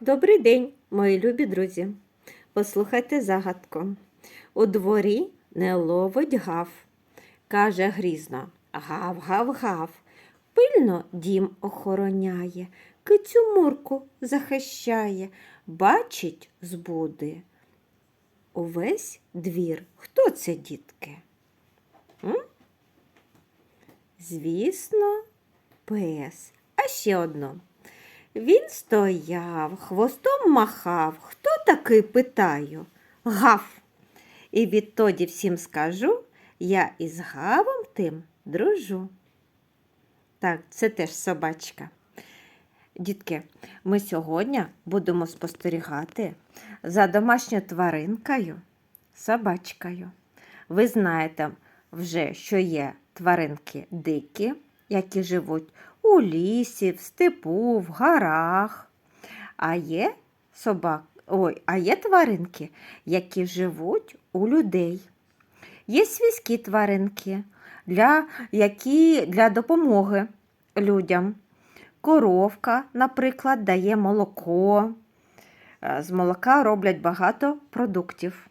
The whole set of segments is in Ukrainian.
Добрий день, мої любі друзі. Послухайте загадку. У дворі не ловить гав. Каже грізно гав, гав, гав. Пильно дім охороняє, кицю мурку захищає, бачить збуди. Увесь двір. Хто це, дітки? М? Звісно, пес. А ще одно. Він стояв, хвостом махав. Хто такий питаю? Гав. І відтоді всім скажу, я із гавом тим дружу. Так, це теж собачка. Дітки, ми сьогодні будемо спостерігати за домашньою тваринкою, собачкою. Ви знаєте вже, що є тваринки дикі, які живуть у лісі, в степу, в горах. А є собак, ой, а є тваринки, які живуть у людей. Є свійські тваринки, для, які для допомоги людям. Коровка, наприклад, дає молоко. Е, З молока роблять багато продуктів.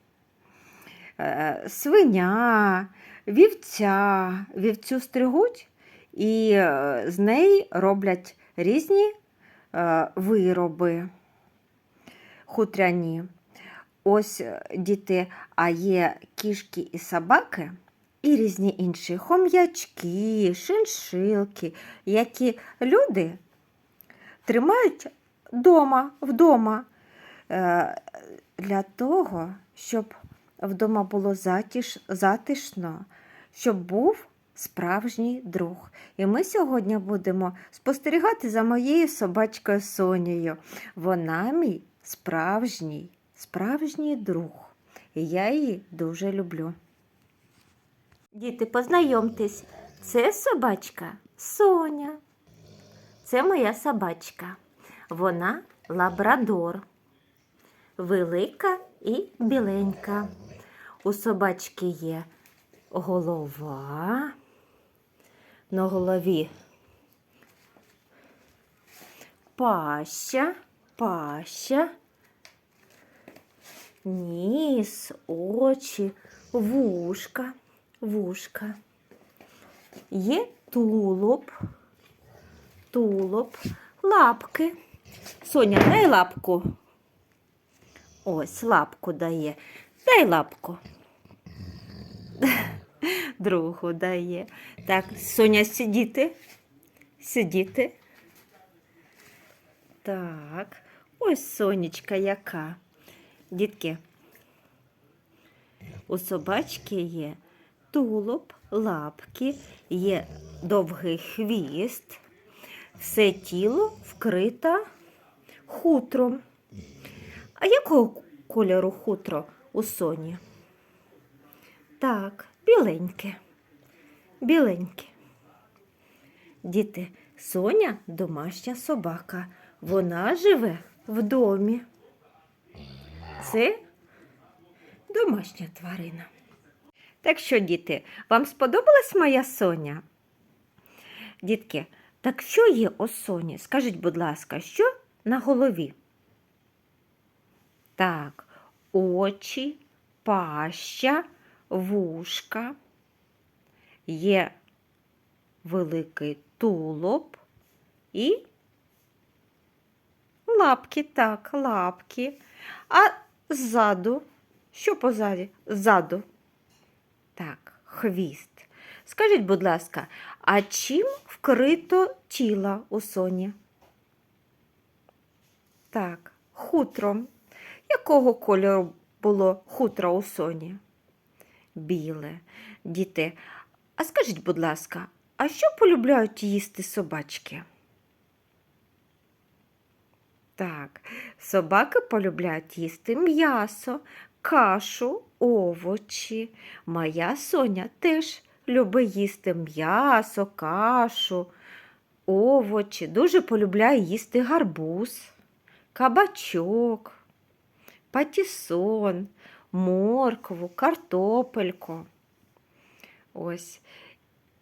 Е, Свиня, вівця, вівцю стригуть і е, з неї роблять різні е, вироби хутряні. Ось е, діти, а є кішки і собаки, і різні інші хом'ячки, шиншилки, які люди тримають вдома, вдома для того, щоб вдома було затіш, затишно, щоб був справжній друг. І ми сьогодні будемо спостерігати за моєю собачкою Сонією. Вона мій справжній, справжній друг. І я її дуже люблю. Діти, познайомтесь, це собачка Соня. Це моя собачка. Вона лабрадор. Велика і біленька. У собачки є голова. На голові паща, паща, ніс, очі, вушка, вушка. Є тулуб, тулуб, лапки. Соня, дай лапку. Ось лапку дає. Дай лапку. Другу дає. Так, Соня, сидіти. Сидіти. Так, ось сонечка яка. Дітки, у собачки є тулуб, лапки, є довгий хвіст, все тіло вкрито хутром. А якого кольору хутро у соні? Так, біленьке. Біленьке. Діти, Соня домашня собака. Вона живе в домі. Це домашня тварина. Так що, діти, вам сподобалась моя Соня? Дітки, так що є у Соні? Скажіть, будь ласка, що на голові? Так, очі, паща, вушка, є великий тулуб і лапки, так, лапки. А ззаду, що позаді? Ззаду. Так, хвіст. Скажіть, будь ласка, а чим вкрито тіло у соні? Так, хутром. Якого кольору було хутро у соні? Біле. Діти, а скажіть, будь ласка, а що полюбляють їсти собачки? Так, собаки полюбляють їсти м'ясо, кашу, овочі. Моя Соня теж любить їсти м'ясо, кашу, овочі. Дуже полюбляє їсти гарбуз, кабачок, патісон, моркву, картопельку. Ось.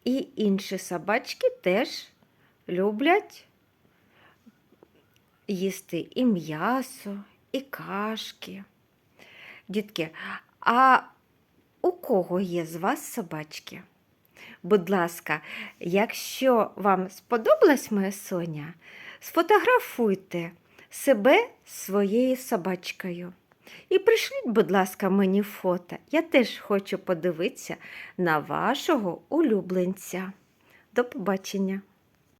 І інші собачки теж люблять їсти і м'ясо, і кашки. Дітки, а у кого є з вас собачки? Будь ласка, якщо вам сподобалась моя Соня, сфотографуйте себе своєю собачкою. І пришліть, будь ласка, мені фото. Я теж хочу подивитися на вашого улюбленця. До побачення!